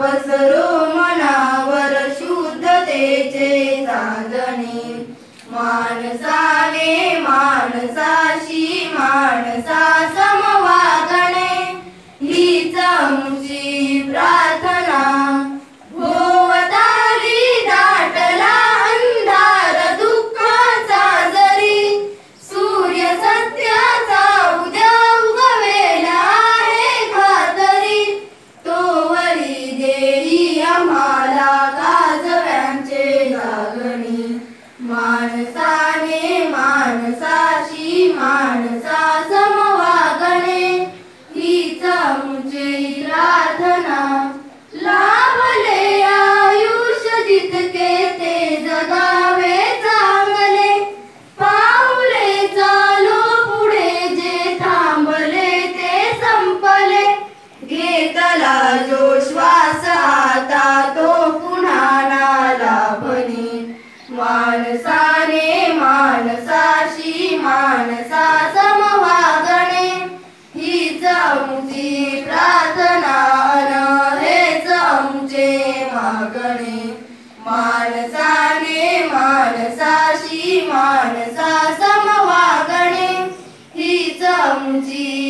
पसरो मनावर शुद्धतेचे साधने माणसाने माणसाशी माणसा माणसाने माणसाशी माणसा समवागणे. हीच मुझे प्रार्थना. लाभले आयुष्य जितके ते जगावे चांगले. पाऊले चालू पुढे जे थांबले ते संपले. घेतला जो माणसाने माणसाशी माणसा समवागणे. ही चमची प्रार्थना अन हेच मुझे मागणे. माणसाने माणसाशी माणसा समवागणे. ही चमची